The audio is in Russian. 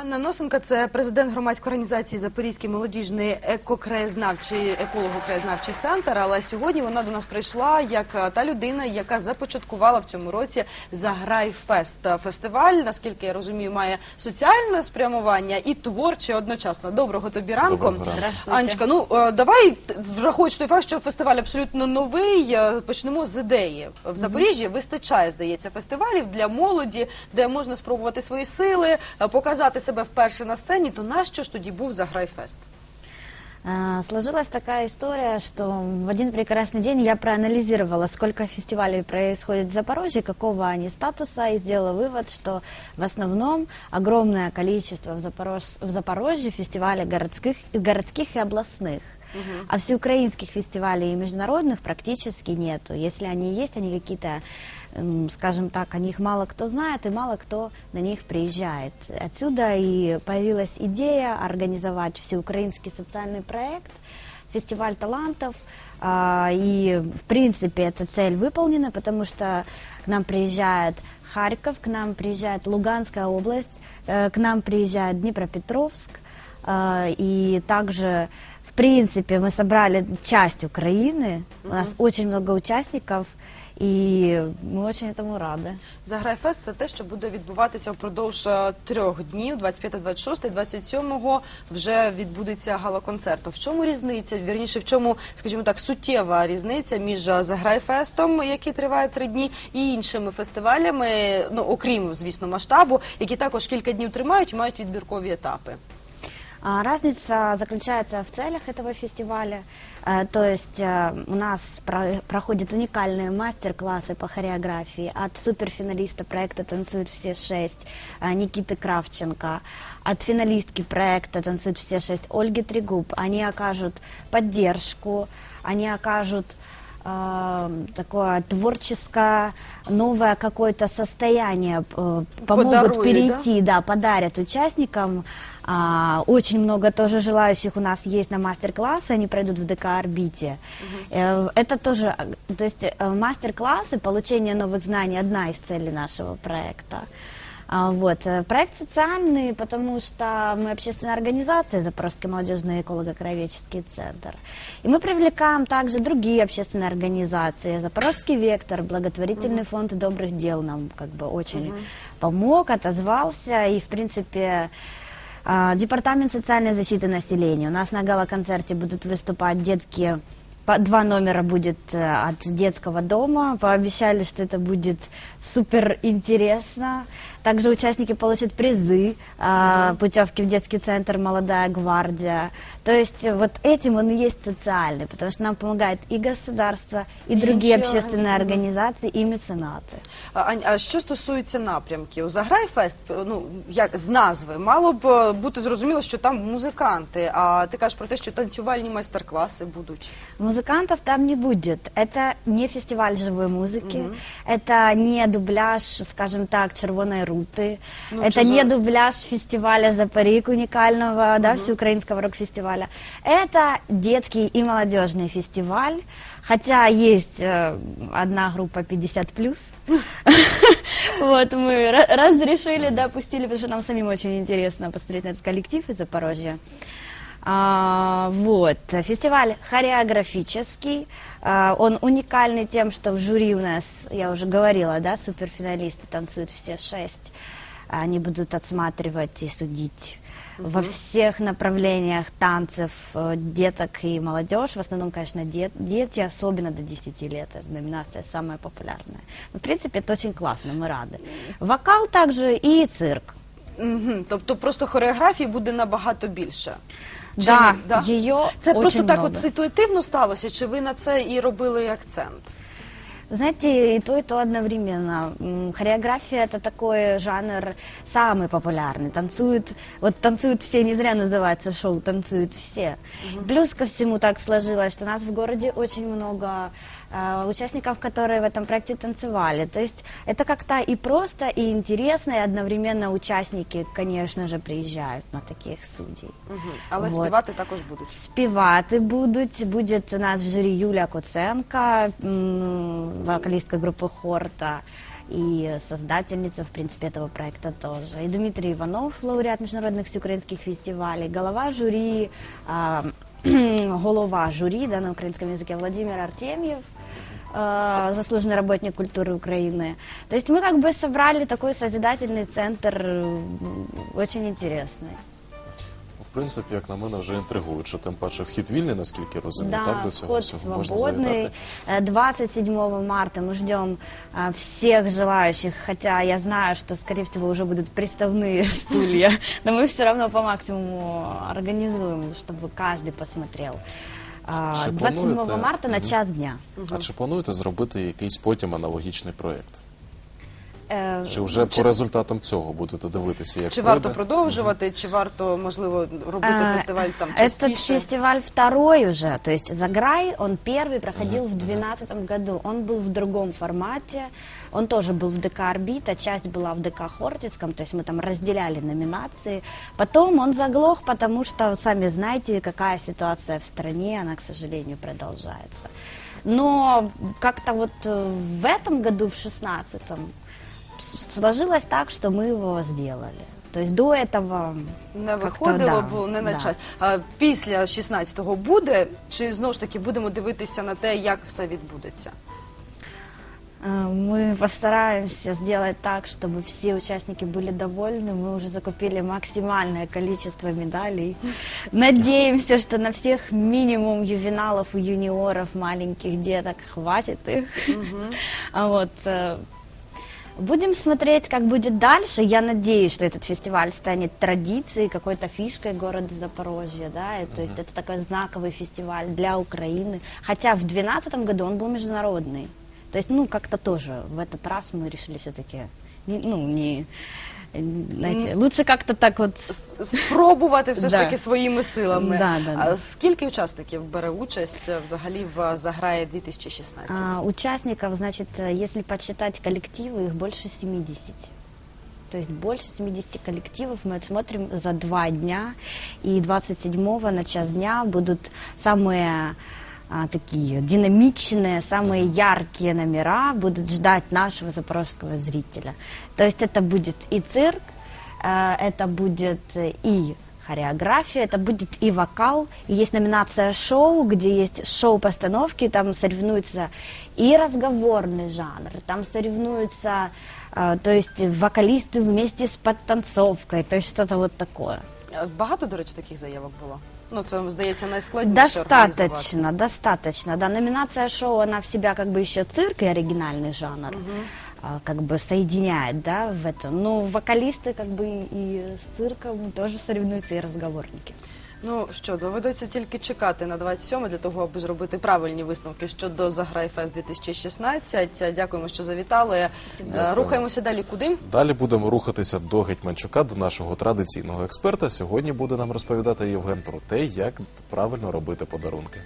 Анна Носенка це президент громадської організації Запорізький молодіжний екокраєзнавчий еколого-краєзнавчий центр. Але сьогодні вона до нас прийшла як е, та людина, яка започаткувала в цьому році Заграй Фест. Фестиваль, наскільки я розумію, має соціальне спрямування і творче одночасно. Доброго тобі ранку. Доброго Анечка, ну е, давай враховуючи той факт, що фестиваль абсолютно новий. е, Почнемо з ідеї. В Запоріжжі вистачає, здається, фестивалів для молоді, де можна спробувати свої сили, показати себе вперше на сцені. То нащо ж тоді був Заграйфест? А, Сложилась такая история, что в один прекрасный день я проанализировала, сколько фестивалей происходит в Запорожье, какого они статуса, и сделала вывод, что в основном огромное количество в, Запорож- в Запорожье фестивалей городских, городских и областных. А всеукраинских фестивалей и международных практически нету. Если они есть, они какие-то, скажем так, о них мало кто знает и мало кто на них приезжает. Отсюда и появилась идея организовать всеукраинский социальный проект «Фестиваль талантов». А, И, в принципе, эта цель выполнена, потому что к нам приезжает Харьков, к нам приезжает Луганская область, э, к нам приезжает Днепропетровск, и также, в принципе, мы собрали часть Украины. У нас очень много участников, и мы очень этому рады. Заграйфест це те, що буде відбуватися впродовж е, трьох днів, 25, 26, 27 вже відбудеться гала-концерт. В чому різниця? Вірніше, в чому, скажімо так, суттєва різниця між е, Заграйфестом, який триває три дні, і іншими фестивалями, ну окрім, звісно, масштабу, які також кілька днів тримають, і мають відбіркові етапи. А, Разница заключается в целях этого фестиваля. Э, То есть э, у нас про- проходят уникальные мастер-классы по хореографии от суперфиналиста проекта «Танцуют все шесть» э, Никиты Кравченко, от финалистки проекта «Танцуют все шесть» Ольги Трегуб. Они окажут поддержку, они окажут э, такое творческое новое какое-то состояние, э, помогут Подаруют, перейти, да, подарят участникам. А, очень много тоже желающих у нас есть на мастер-классы, они пройдут в ДК «Орбите». Э, Это тоже, э, то есть мастер-классы, получение новых знаний – одна из целей нашего проекта. А, Вот. э, Проект социальный, потому что мы общественная организация, Запорожский молодежный эколого-краеведческий центр. И мы привлекаем также другие общественные организации. Запорожский вектор, благотворительный фонд добрых дел нам как бы очень помог, отозвался. И, в принципе, а, Департамент социальной защиты населения. У нас на гала-концерте будут выступать детки По- Два номера будет э, от детского дома. Пообещали, что это будет супер интересно. Также участники получат призы, а, путевки в детский центр «Молодая гвардия». То есть э, вот этим он и есть социальный, потому что нам помогает и государство, и И другие еще общественные раз, организации, и меценаты. А, Ань, а що стосується напрямків, Заграйфест, ну як з назви, мало б е, бути зрозуміло, що там музиканти. А ти кажеш про те, що танцювальні майстер-класи будуть. Музыкантов там не будет. Это не фестиваль живой музыки, это не дубляж, скажем так, червоной руты, Ну, это за- не дубляж фестиваля Запорик уникального, да, всеукраинского рок-фестиваля. Это детский и молодежный фестиваль, хотя есть э, одна группа 50+. Вот, мы ра- разрешили, да, пустили, потому что нам самим очень интересно посмотреть на этот коллектив из Запорожья. А, вот, фестиваль хореографический, а, он уникальный тем, что в жюри у нас, я уже говорила, да, суперфиналисты танцуют все шесть, они будут отсматривать и судить во всех направлениях танцев э, деток и молодежь, в основном, конечно, дет- дети, особенно до 10 лет, эта номинация самая популярная. Но, в принципе, это очень классно, мы рады. Вокал также и цирк. Угу. Тобто просто хореографії буде набагато більше. Чи Да, ні? Да. її Це просто очень так много. от ситуативно сталося, чи ви на це і робили акцент? Знаете, и то, и то одновременно. М, Хореография это такой жанр самый популярный. Танцуют, вот танцуют все, не зря называется шоу «Танцуют все». Плюс ко всему так сложилось, что у нас в городе очень много э, участников, которые в этом проекте танцевали. То есть это как-то и просто, и интересно, и одновременно участники, конечно же, приезжают на таких судей. Угу. Але Вот. співати також будуть. Співати будуть. Буде у нас в журі Юлія Коценка, м, вокалістка групи Хорта. и создательница, в принципе, этого проекта тоже. И Дмитрий Иванов, лауреат международных всеукраинских фестивалей, голова жюри, а, голова жюри да, на украинском языке Владимир Артемьев, э, заслуженный работник культуры Украины. То есть мы как бы собрали такой созидательный центр, э, очень интересный. В принципі, як на мене, вже інтригують, що тим паче вхід вільний, наскільки розумію, так Да, до цього вход всього можна свободный. завітати. Э, 27 марта мы ждем а, всех желающих, хотя я знаю, что, скорее всего, уже будут приставные стулья, но мы все равно по максимуму организуем, чтобы каждый посмотрел. А, Ще 27 плануєте? марта на Мгм. час дня. А чи плануєте зробити якийсь потім аналогічний проєкт? Чи вже по результатам цього будете дивитися, як Чи пройде? варто продовжувати, чи варто можливо робити А, фестиваль там Этот частіше? фестиваль второй уже, то есть Заграй, он первый проходил в 2012 году. Он был в другом формате, он тоже был в ДК «Орбита», часть была в ДК «Хортицком», то есть мы там разделяли номинации. Потом он заглох, потому что, сами знаете, какая ситуация в стране, она, к сожалению, продолжается. Но как-то вот э, в этом году, в 16-м, с- сложилось так, что мы его сделали. То есть до этого Не виходило, да, бо не на да. час. А після 16-го буде, чи знову ж таки будемо дивитися на те, як все відбудеться? Мы постараемся сделать так, чтобы все участники были довольны. Мы уже закупили максимальное количество медалей. Надеемся, что на всех минимум ювеналов и юниоров, маленьких деток хватит их. А Вот. Будем смотреть, как будет дальше. Я надеюсь, что этот фестиваль станет традицией, какой-то фишкой города Запорожья. Да? И, то есть это такой знаковый фестиваль для Украины. Хотя в 2012 году он был международный. То есть, ну, как-то тоже в этот раз мы решили все-таки, ну, не, знаете, лучше как-то так вот С- Спробувати все ж Да. таки своїми силами. Да, да, да. А скільки учасників бере участь е, взагалі в Заграє 2016? А, участников, значит, э, если подсчитать коллективы, их больше 70. То есть больше 70 коллективов мы отсмотрим за два дня. И 27-го на час дня будут самые а, такие динамичные, самые яркие номера будут ждать нашего запорожского зрителя. То есть это будет и цирк, э, это будет э, и хореография, это будет и вокал, и есть номинация шоу, где есть шоу-постановки, там соревнуются и разговорный жанр, там соревнуются, э, то есть вокалисты вместе с подтанцовкой, то есть что-то вот такое. Е, Багато, до речі, таких заявок було? Ну, це, здається, найскладніше організувати. Достаточно, достаточно. Да, номинация шоу, она в себя как бы еще цирк и оригинальный жанр. а, как бы соединяет, да, в этом. Но вокалисты как бы и с цирком тоже соревнуются, и разговорники. Ну що, доведеться тільки чекати на 27 для того, аби зробити правильні висновки щодо Заграйфест 2016. Дякуємо, що завітали. Е, Дякую. Рухаємося далі. Куди? Далі будемо рухатися до Гетьманчука, до нашого традиційного експерта. Сьогодні буде нам розповідати Євген про те, як правильно робити подарунки.